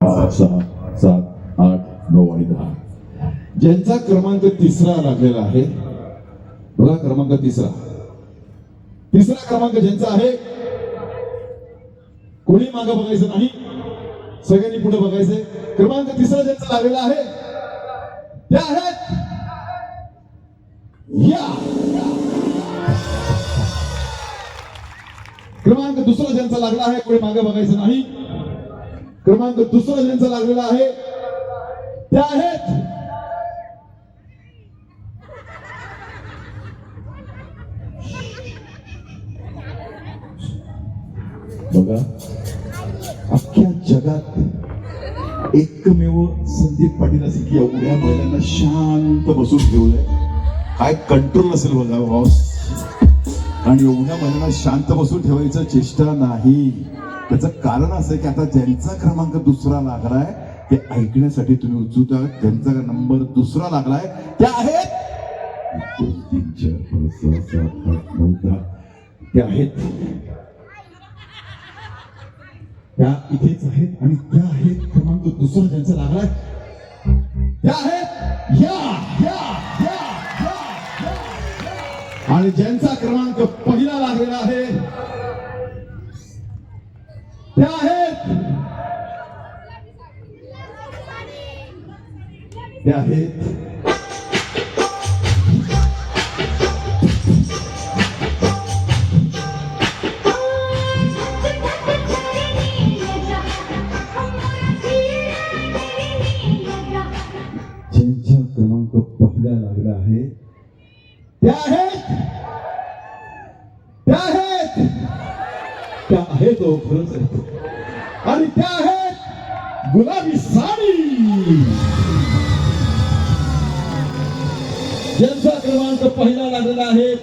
पाच सहा सात आठ नऊ आणि दहा. ज्यांचा क्रमांक तिसरा लागलेला आहे बघा क्रमांक तिसरा. तिसरा क्रमांक ज्यांचा आहे कोणी मागं बघायचं नाही? सगळ्यांनी पुढे बघायचंय. क्रमांक तिसरा ज्यांचा लागलेला आहे त्या आहेत या. क्रमांक दुसरा ज्यांचा लागला आहे कोणी मागे बघायचं नाही? क्रमांक दुसरा ज्यांचा लागलेला आहे. त्या आहेत. बघा अख्ख्या जगात एकमेव संदीप पाटील असेल की एवढ्या महिलांना शांत बसून ठेवलंय. काय कंट्रोल असेल बघा बॉस आणि एवढ्या महिलांना शांत बसून ठेवायचं चेष्टा नाही. त्याचं कारण असं की आता ज्यांचा क्रमांक दुसरा लागलाय ते ऐकण्यासाठी तुम्ही उत्सुक आहात. ज्यांचा नंबर दुसरा लागलाय ते आहेत तीन चार पाच सहा सात आठ नऊ दहा त्या आहेत. त्या इथेच आहेत आणि त्या आहेत क्रमांक दुसरा ज्यांचा लागलाय. त्या आहेत. या या या, या. आणि ज्यांचा क्रमांक पहिला लागलेला आहे त्या आहेत त्या आहेत क्रमांक पहिला लागला आहे त्या आहेत त्या आहेत त्या आहेत तो खरंच आणि त्या आहेत गुलाबी साडी. ज्यांचा क्रमांक पहिला लागलेला आहे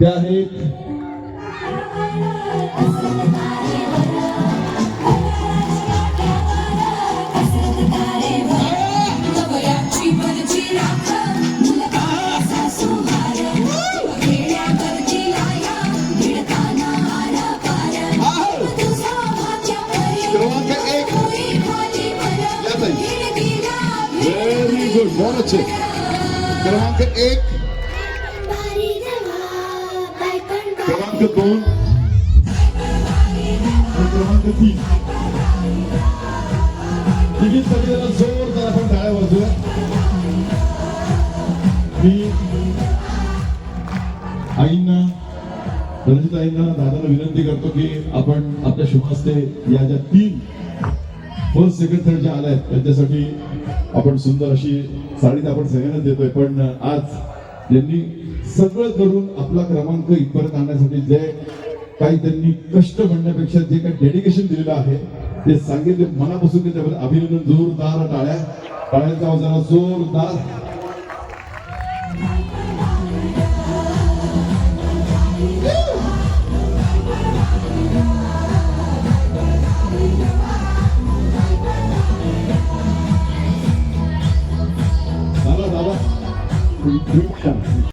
त्या आहेत व्हेरी गुड बोनच क्रमांक एक. क्रमांक दोन. क्रमांक तीन. तिघी सगळ्याला जोरदार आपण टाळ्या वाजूया मी आईंना रणजित आईंना दादाला विनंती करतो की आपण आपल्या शुभास्ते या ज्या तीन फर्स्ट सेकंड थर्ड ज्या आल्या आहेत त्यांच्यासाठी आपण सुंदर अशी साडी आपण सगळ्यांना देतोय पण आज त्यांनी सगळं करून आपला क्रमांक इथपर्यंत आणण्यासाठी जे काही त्यांनी कष्ट म्हणण्यापेक्षा जे काही डेडिकेशन दिलेलं आहे ते सांगितले. मनापासून ते त्याबद्दल अभिनंदन. जोरदार टाळ्या. टाळ्यांचा जोरदार. Yoksa